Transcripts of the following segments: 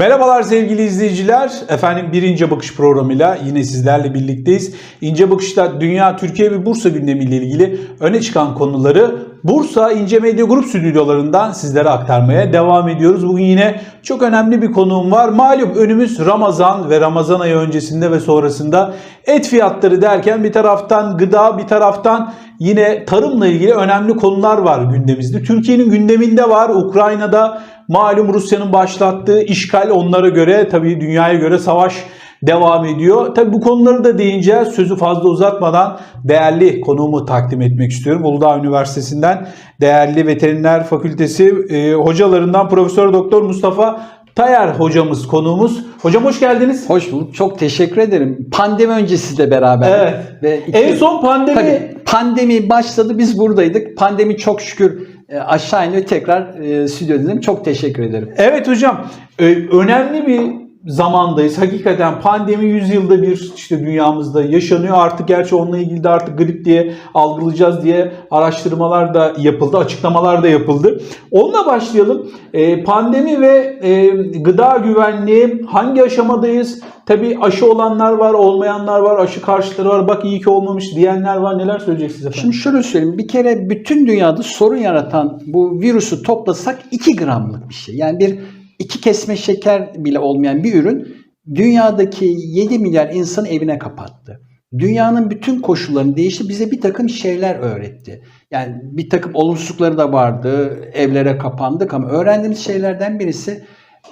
Merhabalar sevgili izleyiciler. Efendim bir İnce Bakış programıyla yine sizlerle birlikteyiz. İnce Bakış'ta dünya, Türkiye ve Bursa gündemiyle ilgili öne çıkan konuları Bursa İnce Medya Grup stüdyolarından sizlere aktarmaya devam ediyoruz. Bugün yine çok önemli bir konuğum var. Malum önümüz Ramazan ve Ramazan ayı öncesinde ve sonrasında et fiyatları derken bir taraftan gıda bir taraftan yine tarımla ilgili önemli konular var gündemimizde. Türkiye'nin gündeminde var. Ukrayna'da malum Rusya'nın başlattığı işgal onlara göre tabii dünyaya göre savaş devam ediyor. Tabii bu konuları da değineceğiz. Sözü fazla uzatmadan değerli konuğumu takdim etmek istiyorum. Uludağ Üniversitesi'nden değerli veteriner fakültesi e, hocalarından Profesör Doktor Mustafa Tayer hocamız konuğumuz. Hocam hoş geldiniz. Hoş bulduk. Çok teşekkür ederim. Pandemi öncesi de beraber. Evet. Ve iki- En son pandemi Tabii, pandemi başladı biz buradaydık. Pandemi çok şükür e, aşağı ve tekrar e, stüdyodayım. Çok teşekkür ederim. Evet hocam e, önemli bir zamandayız. Hakikaten pandemi 100 yılda bir işte dünyamızda yaşanıyor. Artık gerçi onunla ilgili de artık grip diye algılayacağız diye araştırmalar da yapıldı, açıklamalar da yapıldı. Onunla başlayalım. E, pandemi ve e, gıda güvenliği hangi aşamadayız? Tabii aşı olanlar var, olmayanlar var, aşı karşıtları var. Bak iyi ki olmamış diyenler var. Neler söyleyeceksiniz efendim? Şimdi şöyle söyleyeyim. Bir kere bütün dünyada sorun yaratan bu virüsü toplasak 2 gramlık bir şey. Yani bir iki kesme şeker bile olmayan bir ürün dünyadaki 7 milyar insanı evine kapattı. Dünyanın bütün koşullarını değişti. Bize bir takım şeyler öğretti. Yani bir takım olumsuzlukları da vardı. Evlere kapandık ama öğrendiğimiz şeylerden birisi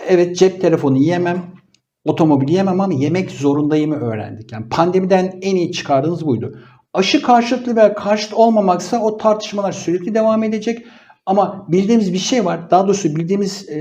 evet cep telefonu yiyemem, otomobil yemem ama yemek zorundayımı öğrendik. Yani pandemiden en iyi çıkardığımız buydu. Aşı karşıtlı veya karşıt olmamaksa o tartışmalar sürekli devam edecek. Ama bildiğimiz bir şey var. Daha doğrusu bildiğimiz e,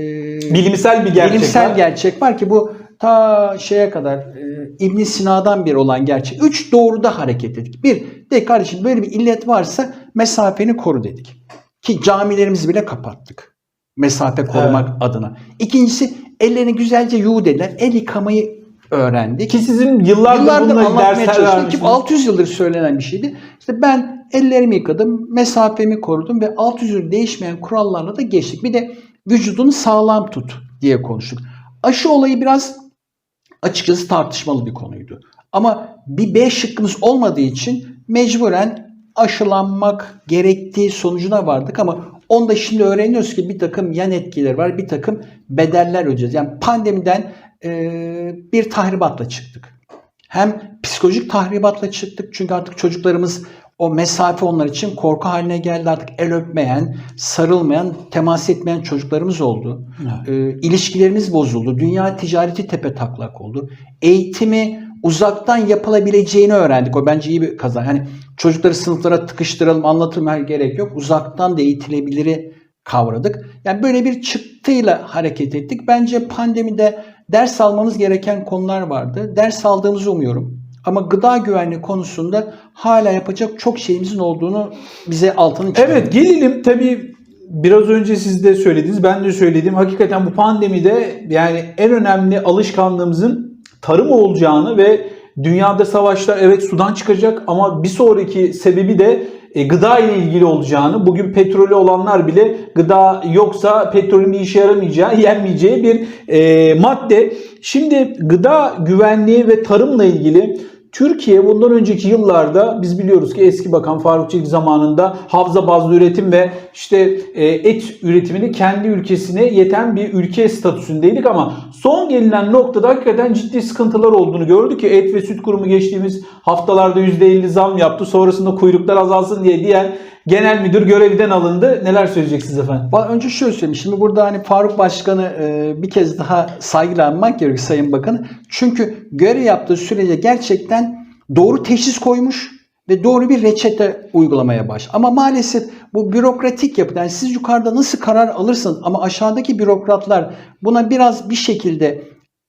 Bilimsel bir gerçek bilimsel var. gerçek var ki bu ta şeye kadar e, ibn Sina'dan bir olan gerçek. Üç doğruda hareket ettik. Bir, de kardeşim böyle bir illet varsa mesafeni koru dedik. Ki camilerimizi bile kapattık. Mesafe korumak adına. İkincisi ellerini güzelce yuğu dediler. El yıkamayı öğrendik. Ki sizin yıllardır, Yıllardır bununla dersler çalıştım. Ki vermişsiniz. 600 yıldır söylenen bir şeydi. İşte ben ellerimi yıkadım, mesafemi korudum ve 600 yıl değişmeyen kurallarla da geçtik. Bir de vücudunu sağlam tut diye konuştuk. Aşı olayı biraz açıkçası tartışmalı bir konuydu. Ama bir B şıkkımız olmadığı için mecburen aşılanmak gerektiği sonucuna vardık ama onda şimdi öğreniyoruz ki bir takım yan etkileri var, bir takım bedeller ödeyeceğiz. Yani pandemiden bir tahribatla çıktık. Hem psikolojik tahribatla çıktık çünkü artık çocuklarımız o mesafe onlar için korku haline geldi. Artık el öpmeyen, sarılmayan, temas etmeyen çocuklarımız oldu. Ee, ilişkilerimiz bozuldu. Dünya ticareti tepe taklak oldu. Eğitimi uzaktan yapılabileceğini öğrendik. O bence iyi bir kazan. Hani çocukları sınıflara tıkıştıralım, anlatılmaya gerek yok. Uzaktan da eğitilebiliri kavradık. Yani böyle bir çıktıyla hareket ettik. Bence pandemide ders almamız gereken konular vardı. Ders aldığımızı umuyorum. Ama gıda güvenliği konusunda hala yapacak çok şeyimizin olduğunu bize altını çizelim. Evet gelelim tabii biraz önce siz de söylediniz ben de söyledim. Hakikaten bu pandemide yani en önemli alışkanlığımızın tarım olacağını ve dünyada savaşlar evet sudan çıkacak ama bir sonraki sebebi de e, gıda ile ilgili olacağını, bugün petrolü olanlar bile gıda yoksa petrolün bir işe yaramayacağı, yenmeyeceği bir e, madde. Şimdi gıda güvenliği ve tarımla ilgili Türkiye bundan önceki yıllarda biz biliyoruz ki eski bakan Faruk Çelik zamanında havza bazlı üretim ve işte e, et üretimini kendi ülkesine yeten bir ülke statüsündeydik ama son gelinen noktada hakikaten ciddi sıkıntılar olduğunu gördük ki et ve süt kurumu geçtiğimiz haftalarda %50 zam yaptı. Sonrasında kuyruklar azalsın diye diyen genel müdür görevden alındı. Neler söyleyeceksiniz efendim? Önce şöyle söyleyeyim. Şimdi burada hani Faruk Başkan'ı e, bir kez daha saygıyla anmak gerekiyor Sayın Bakanı. Çünkü görev yaptığı sürece gerçekten doğru teşhis koymuş ve doğru bir reçete uygulamaya baş. Ama maalesef bu bürokratik yapı, yani siz yukarıda nasıl karar alırsınız ama aşağıdaki bürokratlar buna biraz bir şekilde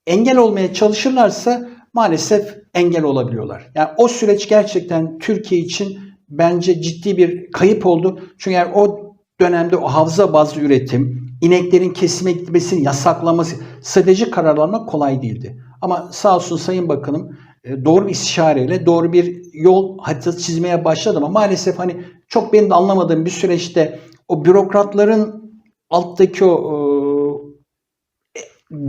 engel olmaya çalışırlarsa maalesef engel olabiliyorlar. Yani o süreç gerçekten Türkiye için bence ciddi bir kayıp oldu. Çünkü eğer o dönemde o havza bazlı üretim, ineklerin kesime gitmesini yasaklaması, stratejik kararlar almak kolay değildi. Ama sağ olsun Sayın Bakanım doğru bir istişareyle doğru bir yol haritası çizmeye başladı ama maalesef hani çok benim de anlamadığım bir süreçte o bürokratların alttaki o e,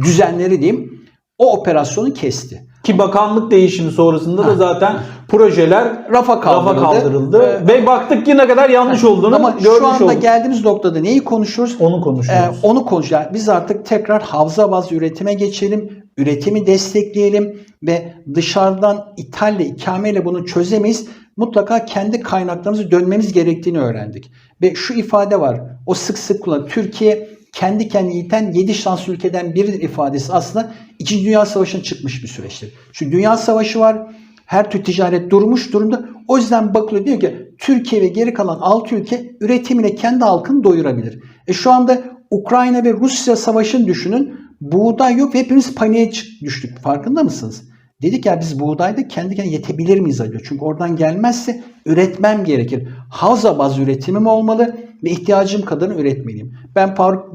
düzenleri diyeyim o operasyonu kesti. Ki bakanlık değişimi sonrasında da zaten projeler Rafa kaldırıldı. rafa kaldırıldı. Ee, Ve baktık ki ne kadar yanlış olduğunu Ama görmüş şu anda olduk. geldiğimiz noktada neyi konuşuyoruz? Onu Ee, konuşuyoruz. onu konuş. Yani biz artık tekrar havza bazlı üretime geçelim, üretimi destekleyelim ve dışarıdan ithalle, ikameyle bunu çözemeyiz. Mutlaka kendi kaynaklarımızı dönmemiz gerektiğini öğrendik. Ve şu ifade var. O sık sık kullanılan Türkiye kendi kendine yiten 7 şanslı ülkeden biridir ifadesi aslında 2. Dünya Savaşı'nın çıkmış bir süreçtir. Şu Dünya Savaşı var. Her tür ticaret durmuş durumda. O yüzden bakılıyor diyor ki Türkiye ve geri kalan 6 ülke üretimiyle kendi halkını doyurabilir. E şu anda Ukrayna ve Rusya savaşını düşünün. Buğday yok hepimiz paniğe düştük. Farkında mısınız? Dedik ya biz buğdayda kendi kendine yetebilir miyiz acaba? Çünkü oradan gelmezse üretmem gerekir. Havza bazı üretimim olmalı ve ihtiyacım kadarını üretmeliyim. Ben Faruk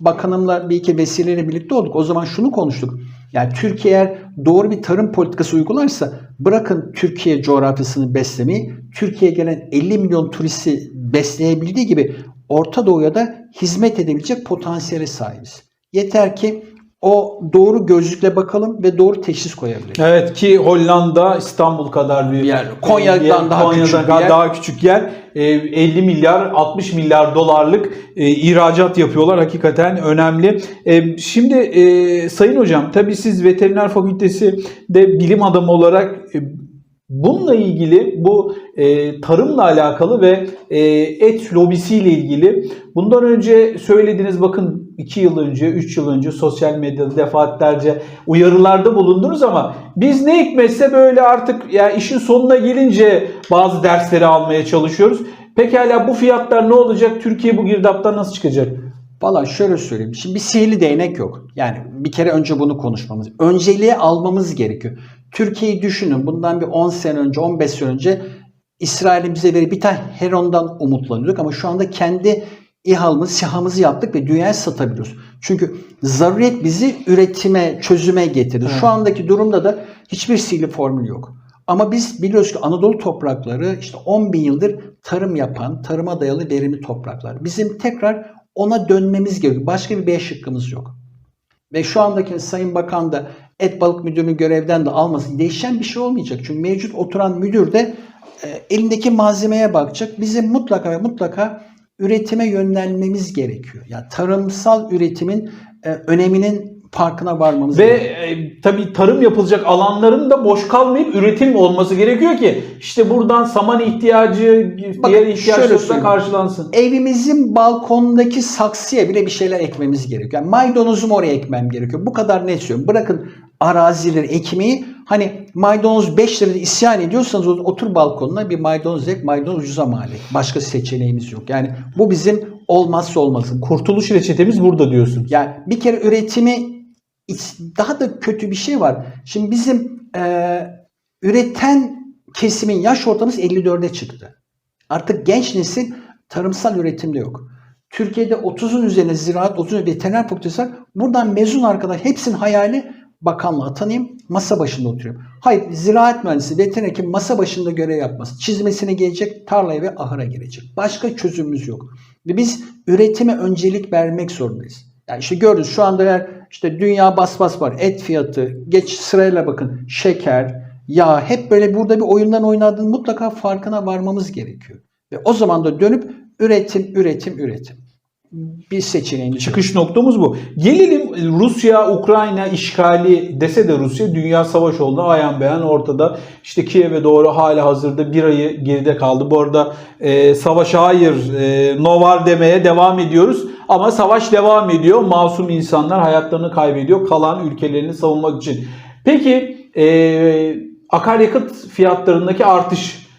Bakanımla bir iki vesileyle birlikte olduk. O zaman şunu konuştuk. Yani Türkiye eğer doğru bir tarım politikası uygularsa bırakın Türkiye coğrafyasını beslemeyi, Türkiye'ye gelen 50 milyon turisti besleyebildiği gibi Orta Doğu'ya da hizmet edebilecek potansiyele sahibiz. Yeter ki o doğru gözlükle bakalım ve doğru teşhis koyabiliriz. Evet ki Hollanda İstanbul kadar bir yer. Konya'dan daha Konya'dan küçük bir yer. daha küçük yer. E, 50 milyar 60 milyar dolarlık e, ihracat yapıyorlar. Hakikaten önemli. E, şimdi e, Sayın Hocam tabii siz veteriner fakültesi de bilim adamı olarak Bununla ilgili bu e, tarımla alakalı ve e, et lobisiyle ilgili bundan önce söylediğiniz bakın 2 yıl önce 3 yıl önce sosyal medyada defaatlerce uyarılarda bulundunuz ama biz ne hikmetse böyle artık ya işin sonuna gelince bazı dersleri almaya çalışıyoruz. Pekala bu fiyatlar ne olacak? Türkiye bu girdaptan nasıl çıkacak? Valla şöyle söyleyeyim. Şimdi bir sihirli değnek yok. Yani bir kere önce bunu konuşmamız. Önceliğe almamız gerekiyor. Türkiye'yi düşünün. Bundan bir 10 sene önce, 15 sene önce İsrail'in bize verip bir tane Heron'dan umutlanıyorduk ama şu anda kendi İHA'mızı, SİHA'mızı yaptık ve dünyaya satabiliyoruz. Çünkü zaruret bizi üretime, çözüme getirdi. Şu andaki durumda da hiçbir sihirli formül yok. Ama biz biliyoruz ki Anadolu toprakları işte 10 bin yıldır tarım yapan, tarıma dayalı verimli topraklar. Bizim tekrar ona dönmemiz gerekiyor. Başka bir B şıkkımız yok. Ve şu andaki Sayın Bakan da et balık müdürünü görevden de almasın. Değişen bir şey olmayacak. Çünkü mevcut oturan müdür de e, elindeki malzemeye bakacak. Bizim mutlaka ve mutlaka üretime yönlenmemiz gerekiyor. Yani tarımsal üretimin e, öneminin farkına varmamız Ve e, tabii tarım yapılacak alanların da boş kalmayıp üretim olması gerekiyor ki işte buradan saman ihtiyacı, Bakın, diğer şöyle ihtiyaçlar da söyleyeyim. karşılansın. Evimizin balkonundaki saksıya bile bir şeyler ekmemiz gerekiyor. Yani maydanozumu oraya ekmem gerekiyor. Bu kadar net söylüyorum. Bırakın arazileri ekmeyi. Hani maydanoz 5 lirada isyan ediyorsanız otur balkonuna bir maydanoz ek. Maydanoz ucuza mal et. Başka seçeneğimiz yok. Yani bu bizim olmazsa olmazım. Kurtuluş reçetemiz burada diyorsunuz. Yani bir kere üretimi daha da kötü bir şey var. Şimdi bizim e, üreten kesimin yaş ortalaması 54'e çıktı. Artık genç nesil tarımsal üretimde yok. Türkiye'de 30'un üzerine ziraat, 30'un veteriner fakültesi var. Buradan mezun arkadaş hepsinin hayali bakanlığa atanayım, masa başında oturuyorum. Hayır, ziraat mühendisi, veteriner hekim masa başında görev yapması. Çizmesine gelecek, tarlaya ve ahıra girecek. Başka çözümümüz yok. Ve biz üretime öncelik vermek zorundayız. Yani işte gördünüz şu anda eğer işte dünya bas bas var. Et fiyatı, geç sırayla bakın. Şeker, yağ hep böyle burada bir oyundan oynadığın mutlaka farkına varmamız gerekiyor. Ve o zaman da dönüp üretim, üretim, üretim. Bir seçeneğimiz. Çıkış noktamız bu. Gelelim Rusya Ukrayna işgali dese de Rusya dünya savaş oldu ayan beyan ortada. İşte Kiev'e doğru hala hazırda bir ayı geride kaldı. Bu arada e, savaşa hayır e, no var demeye devam ediyoruz. Ama savaş devam ediyor. Masum insanlar hayatlarını kaybediyor kalan ülkelerini savunmak için. Peki e, akaryakıt fiyatlarındaki artış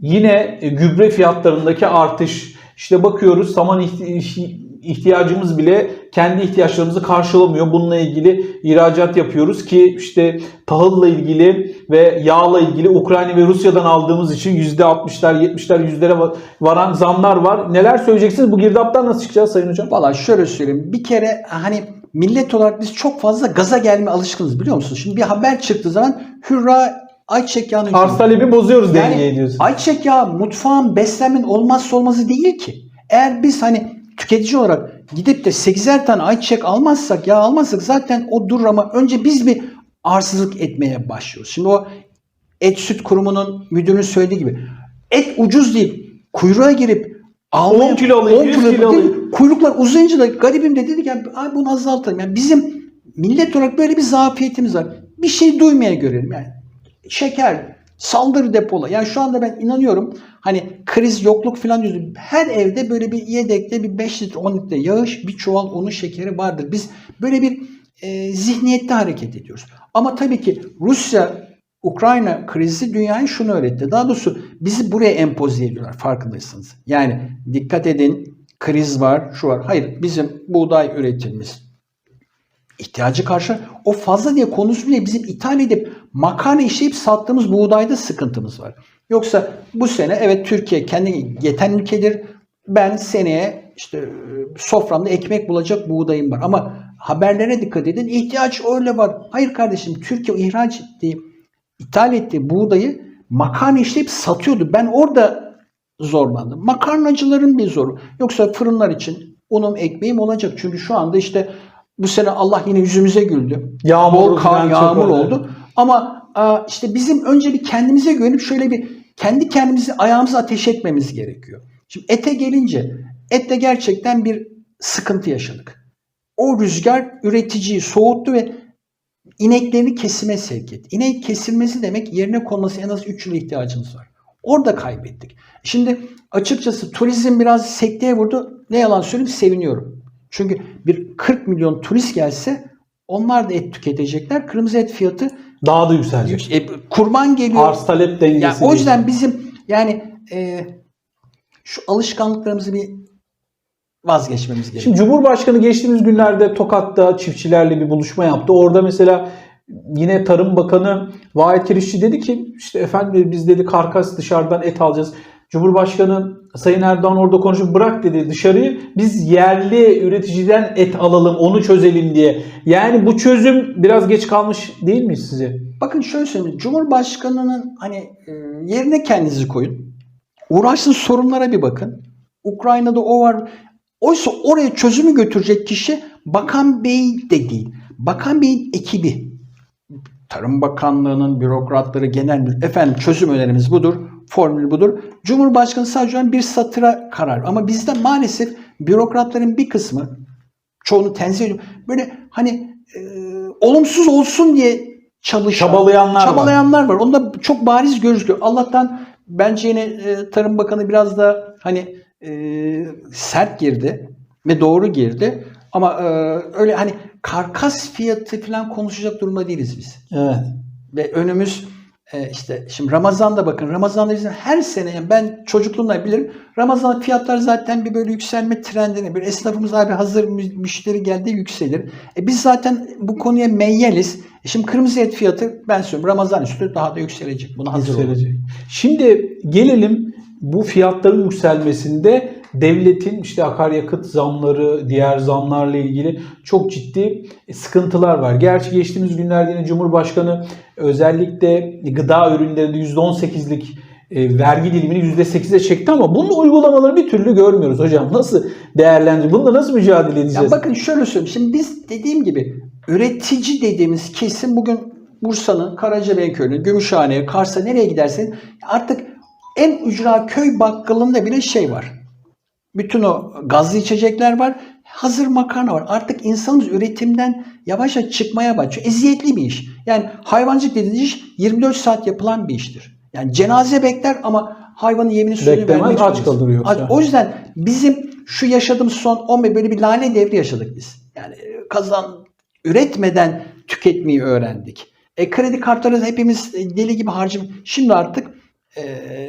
Yine gübre fiyatlarındaki artış. İşte bakıyoruz saman ihti- ihtiyacımız bile kendi ihtiyaçlarımızı karşılamıyor. Bununla ilgili ihracat yapıyoruz ki işte tahılla ilgili ve yağla ilgili Ukrayna ve Rusya'dan aldığımız için %60'lar 70'ler yüzlere va- varan zamlar var. Neler söyleyeceksiniz? Bu girdaptan nasıl çıkacağız Sayın Hocam? Valla şöyle söyleyeyim. Bir kere hani millet olarak biz çok fazla gaza gelme alışkınız biliyor musunuz? Şimdi bir haber çıktığı zaman hürra ayçiçek yağını Arz talebi bozuyoruz Yani dengeyi diyorsun. ayçiçek yağı mutfağın beslenmenin olmazsa olmazı değil ki. Eğer biz hani tüketici olarak gidip de 8'er tane ayçiçek almazsak ya almazsak zaten o durur ama önce biz bir arsızlık etmeye başlıyoruz. Şimdi o et süt kurumunun müdürünün söylediği gibi et ucuz değil kuyruğa girip almaya, 10 kilo alayım, 10 100 kilo kilo alayım. Kuyruklar uzayınca da garibim de dedik yani Ay bunu azaltalım. Yani bizim millet olarak böyle bir zafiyetimiz var. Bir şey duymaya görelim yani. Şeker, saldır depola. Yani şu anda ben inanıyorum hani kriz, yokluk falan diyoruz. Her evde böyle bir yedekte bir 5 litre, 10 litre yağış, bir çuval unu şekeri vardır. Biz böyle bir e, zihniyette hareket ediyoruz. Ama tabii ki Rusya Ukrayna krizi dünyaya şunu öğretti. Daha doğrusu bizi buraya empoze ediyorlar farkındaysanız. Yani dikkat edin kriz var, şu var. Hayır bizim buğday üretimimiz ihtiyacı karşı o fazla diye konuşmuyor. Bizim ithal edip makarna işleyip sattığımız buğdayda sıkıntımız var. Yoksa bu sene evet Türkiye kendi yeten ülkedir. Ben seneye işte soframda ekmek bulacak buğdayım var. Ama haberlere dikkat edin. İhtiyaç öyle var. Hayır kardeşim Türkiye ihraç ettiği, ithal ettiği buğdayı makarna işleyip satıyordu. Ben orada zorlandım. Makarnacıların bir zoru. Yoksa fırınlar için unum ekmeğim olacak. Çünkü şu anda işte bu sene Allah yine yüzümüze güldü. Yağmur Bol kar, yağmur oldu. oldu. Ama a, işte bizim önce bir kendimize güvenip şöyle bir kendi kendimizi ayağımıza ateş etmemiz gerekiyor. Şimdi ete gelince ette gerçekten bir sıkıntı yaşadık. O rüzgar üreticiyi soğuttu ve ineklerini kesime sevk etti. İnek kesilmesi demek yerine konması en az 3 yıl ihtiyacımız var. Orada kaybettik. Şimdi açıkçası turizm biraz sekteye vurdu. Ne yalan söyleyeyim seviniyorum. Çünkü bir 40 milyon turist gelse onlar da et tüketecekler. Kırmızı et fiyatı Daha da yükselecek. e, kurban geliyor. Arz talep dengesi. Yani o değil. yüzden bizim yani e, şu alışkanlıklarımızı bir vazgeçmemiz gerekiyor. Şimdi Cumhurbaşkanı geçtiğimiz günlerde Tokat'ta çiftçilerle bir buluşma yaptı. Orada mesela yine Tarım Bakanı Vahit Kirişçi dedi ki işte efendim biz dedi karkas dışarıdan et alacağız. Cumhurbaşkanı Sayın Erdoğan orada konuşup bırak dedi dışarıyı biz yerli üreticiden et alalım onu çözelim diye. Yani bu çözüm biraz geç kalmış değil mi size? Bakın şöyle söyleyeyim. Cumhurbaşkanının hani e, yerine kendinizi koyun. Uğraşsın sorunlara bir bakın. Ukrayna'da o var. Oysa oraya çözümü götürecek kişi Bakan Bey de değil. Bakan Bey'in ekibi. Tarım Bakanlığı'nın bürokratları, genel efendim çözüm önerimiz budur, formül budur. Cumhurbaşkanı sadece bir satıra karar. Ama bizde maalesef bürokratların bir kısmı, çoğunu tenzih ediyorum, böyle hani e, olumsuz olsun diye çalışan, Çabalayanlar var. çabalayanlar var. Onda çok bariz gözüküyor. Allah'tan bence yine e, Tarım Bakanı biraz da hani e, sert girdi ve doğru girdi. Ama e, öyle hani karkas fiyatı falan konuşacak durumda değiliz biz. Evet. Ve önümüz e, işte şimdi Ramazan'da bakın Ramazan'da bizim her sene yani ben çocukluğumdan bilirim Ramazan fiyatlar zaten bir böyle yükselme trendine bir esnafımız abi hazır mü- müşteri geldi yükselir. E biz zaten bu konuya meyyaliz. E şimdi kırmızı et fiyatı ben söylüyorum Ramazan üstü daha da yükselecek. Buna hazır olun. yükselecek. Şimdi gelelim bu fiyatların yükselmesinde devletin işte akaryakıt zamları, diğer zamlarla ilgili çok ciddi sıkıntılar var. Gerçi geçtiğimiz günlerde yine Cumhurbaşkanı özellikle gıda ürünlerinde %18'lik e, vergi dilimini %8'e çekti ama bunun uygulamaları bir türlü görmüyoruz hocam. Nasıl değerlendiriyor? Bununla nasıl mücadele edeceğiz? Ya bakın şöyle söyleyeyim. Şimdi biz dediğim gibi üretici dediğimiz kesim bugün Bursa'nın Karacabey köyünün, Gümüşhane'ye, Kars'a nereye gidersen artık en ücra köy bakkalında bile şey var. Bütün o gazlı içecekler var. Hazır makarna var. Artık insanımız üretimden yavaş yavaş çıkmaya başlıyor. Eziyetli bir iş. Yani hayvancılık dediğiniz iş 24 saat yapılan bir iştir. Yani cenaze bekler ama hayvanın yemini suyunu Beklemez, vermek aç kalır yoksa. O yüzden bizim şu yaşadığımız son 15 böyle bir lale devri yaşadık biz. Yani e, kazan üretmeden tüketmeyi öğrendik. E, kredi kartları hepimiz e, deli gibi harcım. Şimdi artık e,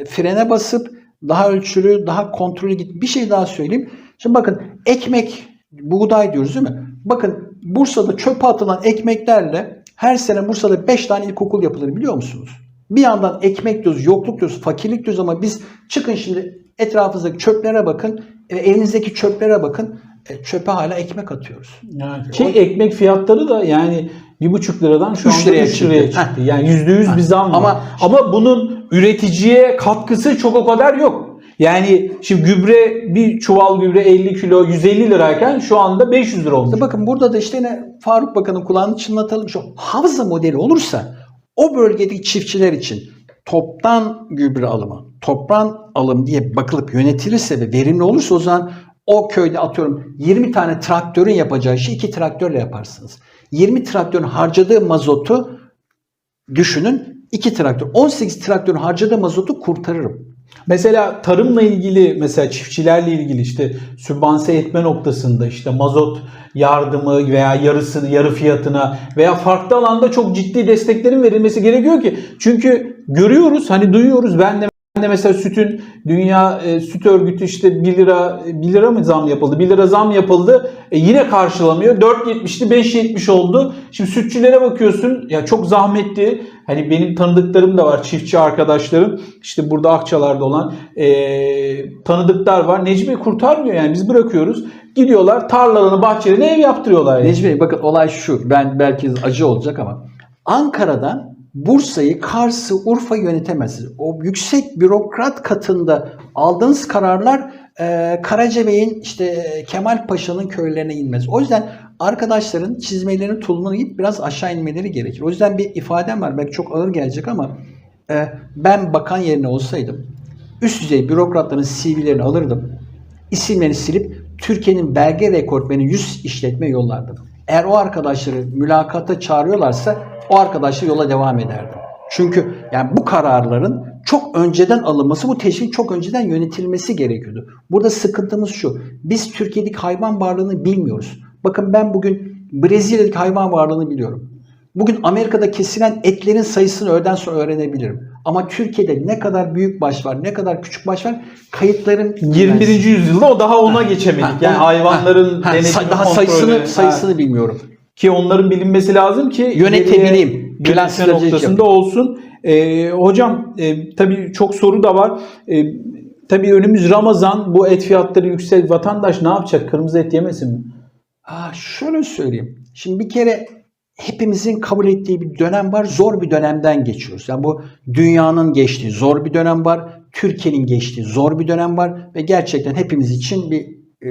frene basıp daha ölçülü, daha kontrollü git. Bir şey daha söyleyeyim. Şimdi bakın ekmek, buğday diyoruz değil mi? Bakın Bursa'da çöpe atılan ekmeklerle her sene Bursa'da 5 tane ilkokul yapılır biliyor musunuz? Bir yandan ekmek diyoruz, yokluk diyoruz, fakirlik diyoruz ama biz çıkın şimdi etrafınızdaki çöplere bakın, evinizdeki çöplere bakın. E, çöpe hala ekmek atıyoruz. Yani ki ekmek fiyatları da yani bir buçuk liradan şu Üç anda liraya 3 liraya çıktı. çıktı. Yani yüzde yüz bir zam var. Ama- Ama bunun üreticiye katkısı çok o kadar yok. Yani şimdi gübre bir çuval gübre 50 kilo 150 lirayken şu anda 500 lira olmuş. İşte bakın burada da işte yine Faruk Bakan'ın kulağını çınlatalım. Şu havza modeli olursa o bölgedeki çiftçiler için toptan gübre alımı, toptan alım diye bakılıp yönetilirse ve verimli olursa o zaman o köyde atıyorum 20 tane traktörün yapacağı işi iki traktörle yaparsınız. 20 traktörün harcadığı mazotu düşünün iki traktör. 18 traktörün harcadığı mazotu kurtarırım. Mesela tarımla ilgili mesela çiftçilerle ilgili işte sübvanse etme noktasında işte mazot yardımı veya yarısını yarı fiyatına veya farklı alanda çok ciddi desteklerin verilmesi gerekiyor ki çünkü görüyoruz hani duyuyoruz ben de de mesela sütün dünya e, süt örgütü işte 1 lira 1 lira mı zam yapıldı? 1 lira zam yapıldı. E, yine karşılamıyor. 4.70'ti 5.70 oldu. Şimdi sütçülere bakıyorsun ya çok zahmetli. Hani benim tanıdıklarım da var çiftçi arkadaşlarım. İşte burada Akçalar'da olan e, tanıdıklar var. Necmi kurtarmıyor yani biz bırakıyoruz. Gidiyorlar tarlalarını bahçelerine ev yaptırıyorlar. Yani. Necmi bakın olay şu. Ben belki acı olacak ama Ankara'dan Bursa'yı, Kars'ı, Urfa yönetemezsiniz. O yüksek bürokrat katında aldığınız kararlar e, Karacabey'in işte Kemal Paşa'nın köylerine inmez. O yüzden arkadaşların çizmelerini tulumunu giyip biraz aşağı inmeleri gerekir. O yüzden bir ifadem var. Belki çok ağır gelecek ama e, ben bakan yerine olsaydım üst düzey bürokratların CV'lerini alırdım. isimlerini silip Türkiye'nin belge rekortmeni 100 işletme yollardım. Eğer o arkadaşları mülakata çağırıyorlarsa o arkadaşlar yola devam ederdim. Çünkü yani bu kararların çok önceden alınması, bu teşvik çok önceden yönetilmesi gerekiyordu. Burada sıkıntımız şu. Biz Türkiye'deki hayvan varlığını bilmiyoruz. Bakın ben bugün Brezilya'daki hayvan varlığını biliyorum. Bugün Amerika'da kesilen etlerin sayısını öğleden sonra öğrenebilirim. Ama Türkiye'de ne kadar büyük baş var, ne kadar küçük baş var kayıtlarım 21. yüzyılda o daha ona geçemedik. Ha, yani ha, hayvanların ha, ha, daha kontrolü. sayısını Ha. sayısını bilmiyorum. Ki onların bilinmesi lazım ki Yönetebileyim. Plan noktasında yapayım. olsun. Ee, hocam e, tabii çok soru da var. E, tabii önümüz Ramazan. Bu et fiyatları yüksek. Vatandaş ne yapacak? Kırmızı et yemesin mi? Aa, şöyle söyleyeyim. Şimdi bir kere hepimizin kabul ettiği bir dönem var. Zor bir dönemden geçiyoruz. Yani bu dünyanın geçtiği zor bir dönem var. Türkiye'nin geçtiği zor bir dönem var. Ve gerçekten hepimiz için bir e,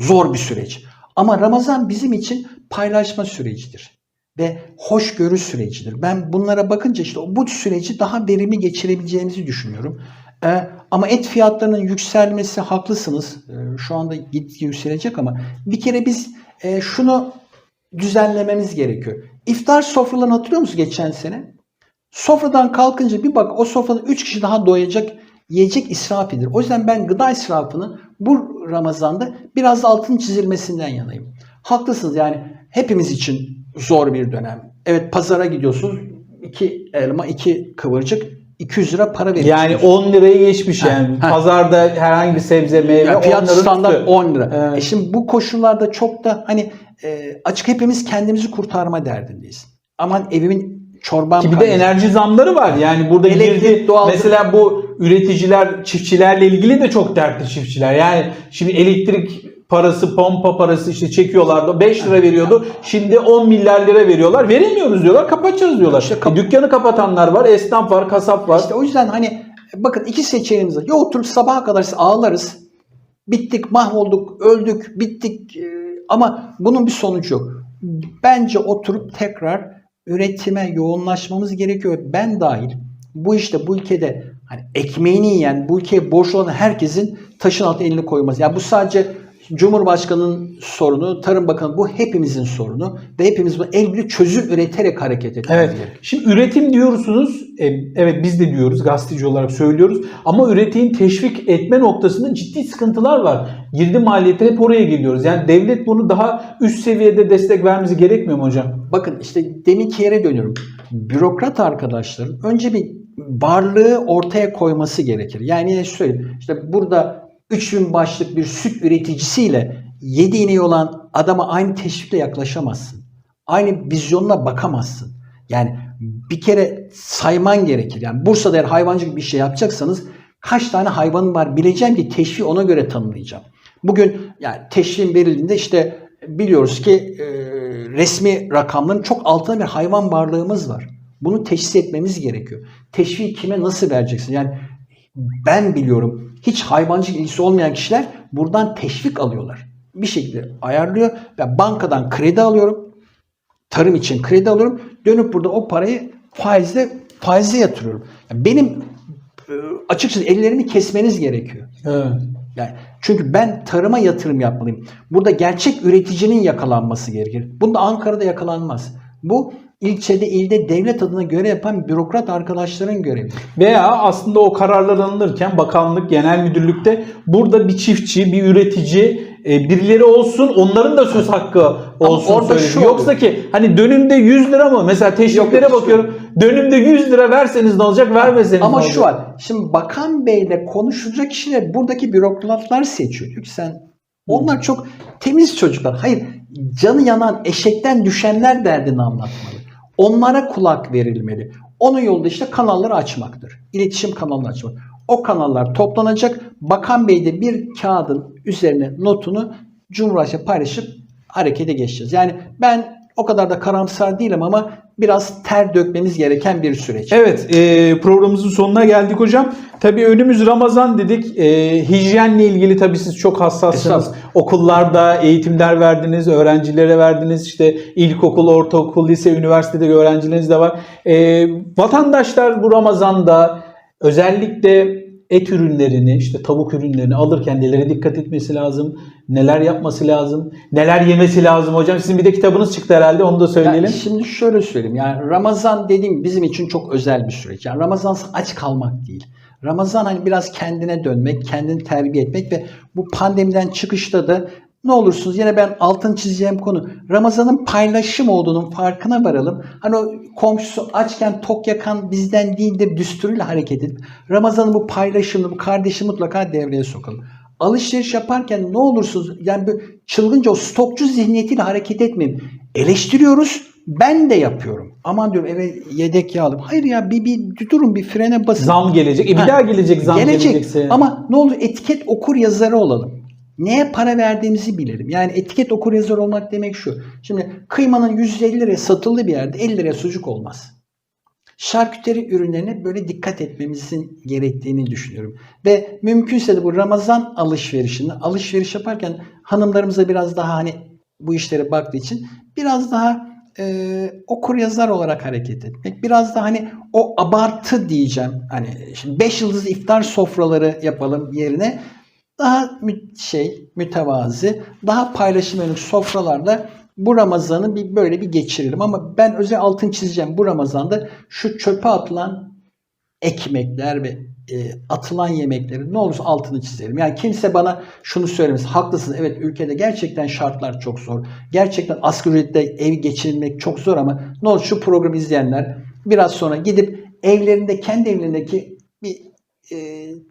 zor bir süreç. Ama Ramazan bizim için paylaşma sürecidir. Ve hoşgörü sürecidir. Ben bunlara bakınca işte bu süreci daha verimli geçirebileceğimizi düşünüyorum. Ee, ama et fiyatlarının yükselmesi haklısınız. Ee, şu anda gitgide yükselecek ama bir kere biz e, şunu düzenlememiz gerekiyor. İftar sofralarını hatırlıyor musunuz geçen sene? Sofradan kalkınca bir bak o sofrada 3 kişi daha doyacak yiyecek israf edilir. O yüzden ben gıda israfını bu Ramazan'da biraz altın çizilmesinden yanayım. Haklısınız yani hepimiz için zor bir dönem. Evet pazara gidiyorsunuz. iki elma, iki kıvırcık 200 lira para veriyorsunuz. Yani 10 lirayı geçmiş yani. ha. Pazarda herhangi bir sebze meyve Yani 10 fiyat standart üstü. 10 lira. Evet. E şimdi bu koşullarda çok da hani e, açık hepimiz kendimizi kurtarma derdindeyiz. Aman evimin çorbam Ki bir de enerji zamları var. Yani burada Elektrik, girdi. Mesela bu üreticiler, çiftçilerle ilgili de çok dertli çiftçiler. Yani şimdi elektrik parası, pompa parası işte çekiyorlardı. 5 lira veriyordu. Şimdi 10 milyar lira veriyorlar. Veremiyoruz diyorlar. Kapatacağız diyorlar. İşte kap- E, dükkanı kapatanlar var, esnaf var, kasap var. İşte o yüzden hani bakın iki seçeneğimiz var. Ya oturup sabaha kadar ağlarız. Bittik, mahvolduk, öldük, bittik. Ee, ama bunun bir sonucu yok. Bence oturup tekrar üretime yoğunlaşmamız gerekiyor. Ben dahil bu işte bu ülkede hani ekmeğini yiyen, bu ülkeye borçlu olan herkesin taşın altına elini koyması. Yani bu sadece Cumhurbaşkanı'nın sorunu, Tarım Bakanı bu hepimizin sorunu ve hepimiz bu el birliği çözüm üreterek hareket etmemiz Evet. gerekiyor. Şimdi üretim diyorsunuz. E, evet biz de diyoruz. Gazeteci olarak söylüyoruz. Ama üretimin teşvik etme noktasında ciddi sıkıntılar var. Girdi maliyeti hep oraya geliyoruz. Yani devlet bunu daha üst seviyede destek vermesi gerekmiyor mu hocam? Bakın işte deminki yere dönüyorum. Bürokrat arkadaşların önce bir varlığı ortaya koyması gerekir. Yani söyleyeyim. İşte burada 3000 başlık bir süt üreticisiyle 7 ineği olan adama aynı teşvikle yaklaşamazsın. Aynı vizyonla bakamazsın. Yani bir kere sayman gerekir. Yani Bursa'da eğer hayvancılık bir şey yapacaksanız kaç tane hayvanın var bileceğim ki teşviği ona göre tanımlayacağım. Bugün yani teşviğin verildiğinde işte biliyoruz ki e, resmi rakamların çok altında bir hayvan varlığımız var. Bunu teşhis etmemiz gerekiyor. Teşviği kime nasıl vereceksin? Yani ben biliyorum hiç hayvancılık ilgisi olmayan kişiler buradan teşvik alıyorlar. Bir şekilde ayarlıyor. Ben bankadan kredi alıyorum. Tarım için kredi alıyorum. Dönüp burada o parayı faizle faize yatırıyorum. Yani benim e, açıkçası ellerimi kesmeniz gerekiyor. Evet. Yani çünkü ben tarıma yatırım yapmalıyım. Burada gerçek üreticinin yakalanması gerekir. Bunda Ankara'da yakalanmaz. Bu ilçede, ilde devlet adına görev yapan bürokrat arkadaşların görevi. Veya aslında o kararlar alınırken bakanlık, genel müdürlükte burada bir çiftçi, bir üretici, e, birileri olsun onların da söz hakkı olsun orada şu Yoksa ki hani dönümde 100 lira mı? Mesela teşviklere Yok, bakıyorum. Dönümde 100 lira verseniz ne olacak, vermeseniz Ama ne şu olacak? var. Şimdi bakan beyle konuşulacak kişiler buradaki bürokratlar seçiyor. Ki sen onlar çok temiz çocuklar. Hayır canı yanan eşekten düşenler derdini anlatmalı. Onlara kulak verilmeli. Onun yolu da işte kanalları açmaktır. İletişim kanalını açmak. O kanallar toplanacak. Bakan Bey de bir kağıdın üzerine notunu Cumhurbaşkanı paylaşıp harekete geçeceğiz. Yani ben o kadar da karamsar değilim ama biraz ter dökmemiz gereken bir süreç. Evet e, programımızın sonuna geldik hocam. Tabii önümüz Ramazan dedik. E, hijyenle ilgili tabii siz çok hassassınız. Okullarda eğitimler verdiniz, öğrencilere verdiniz. İşte ilkokul, ortaokul, lise, üniversitede öğrencileriniz de var. E, vatandaşlar bu Ramazan'da özellikle et ürünlerini, işte tavuk ürünlerini alırken nelere dikkat etmesi lazım, neler yapması lazım, neler yemesi lazım hocam. Sizin bir de kitabınız çıktı herhalde onu da söyleyelim. Yani şimdi şöyle söyleyeyim. Yani Ramazan dediğim bizim için çok özel bir süreç. Yani Ramazan aç kalmak değil. Ramazan hani biraz kendine dönmek, kendini terbiye etmek ve bu pandemiden çıkışta da ne olursunuz yine ben altın çizeceğim konu Ramazan'ın paylaşım olduğunun farkına varalım. Hani o komşusu açken tok yakan bizden değildir düsturuyla hareket edip Ramazan'ın bu paylaşımını, bu kardeşi mutlaka devreye sokalım. Alışveriş yaparken ne olursunuz yani bu çılgınca o stokçu zihniyetiyle hareket etmeyin. Eleştiriyoruz. Ben de yapıyorum. Aman diyorum eve yedek yağ alayım. Hayır ya bir, bir durun bir frene basın. Zam gelecek. E bir Ha, daha gelecek zam Gelecek. gelecekse. Ama ne olur etiket okur yazarı olalım. Neye para verdiğimizi bilelim. Yani etiket okur yazar olmak demek şu. Şimdi kıymanın 150 liraya satıldığı bir yerde 50 liraya sucuk olmaz. Şarküteri ürünlerine böyle dikkat etmemizin gerektiğini düşünüyorum. Ve mümkünse de bu Ramazan alışverişini alışveriş yaparken hanımlarımıza biraz daha hani bu işlere baktığı için biraz daha e, okur yazar olarak hareket etmek. Biraz da hani o abartı diyeceğim. Hani şimdi 5 yıldızlı iftar sofraları yapalım yerine daha mü- şey mütevazi, daha paylaşım yönelik sofralarla bu Ramazan'ı bir böyle bir geçirelim. Ama ben özel altın çizeceğim bu Ramazan'da şu çöpe atılan ekmekler ve e, atılan yemekleri ne olursa altını çizelim. Yani kimse bana şunu söylemez. Haklısın evet ülkede gerçekten şartlar çok zor. Gerçekten asgari ücretle ev geçirilmek çok zor ama ne olur şu programı izleyenler biraz sonra gidip evlerinde kendi evlerindeki bir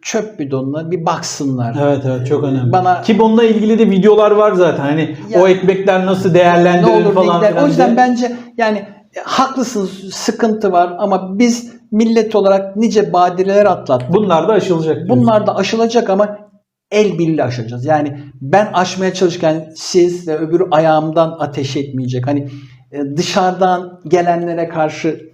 çöp bidonuna bir baksınlar. Evet evet çok önemli. Bana Ki bununla ilgili de videolar var zaten. Hani Ya- o ekmekler nasıl ne değerlendirilir olur falan filan O yüzden diye. bence yani e, haklısınız sıkıntı var ama biz millet olarak nice badireler atlattık. bunlar da aşılacak. Bunlar da aşılacak ama el birliğiyle aşacağız. Yani ben aşmaya çalışırken siz ve öbürü ayağımdan ateş etmeyecek. Hani e, dışarıdan gelenlere karşı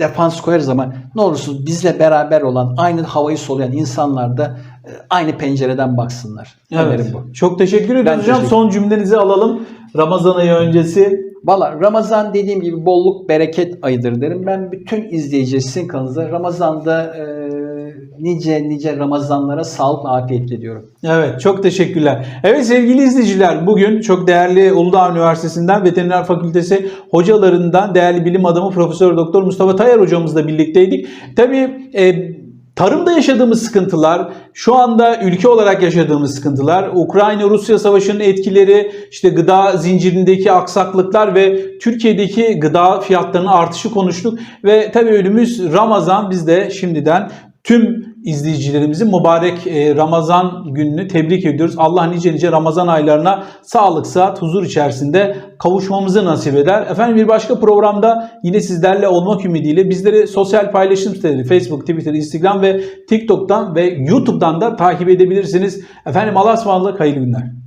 defans koyarız ama ne olursunuz bizle beraber olan, aynı havayı soluyan insanlar da e, aynı pencereden baksınlar. Evet. Önerim bu. Çok teşekkür ediyoruz hocam. teşekkür- Son cümlenizi alalım. Ramazan ayı öncesi. Valla Ramazan dediğim gibi bolluk bereket ayıdır derim. Ben bütün izleyiciler sizin kanalınızda Ramazan'da e, nice nice Ramazanlara sağlık ve afiyetle diyorum. Evet çok teşekkürler. Evet sevgili izleyiciler bugün çok değerli Uludağ Üniversitesi'nden Veteriner Fakültesi hocalarından değerli bilim adamı Profesör Doktor Mustafa Tayar hocamızla birlikteydik. Tabii e, tarımda yaşadığımız sıkıntılar, şu anda ülke olarak yaşadığımız sıkıntılar, Ukrayna-Rusya savaşının etkileri, işte gıda zincirindeki aksaklıklar ve Türkiye'deki gıda fiyatlarının artışı konuştuk. Ve tabii önümüz Ramazan biz de şimdiden tüm izleyicilerimizin mübarek e, Ramazan gününü tebrik ediyoruz. Allah nice nice Ramazan aylarına sağlık, sıhhat, huzur içerisinde kavuşmamızı nasip eder. Efendim bir başka programda yine sizlerle olmak ümidiyle bizleri sosyal paylaşım siteleri Facebook, Twitter, Instagram ve TikTok'tan ve YouTube'dan da takip edebilirsiniz. Efendim Allah'a ısmarladık, hayırlı günler.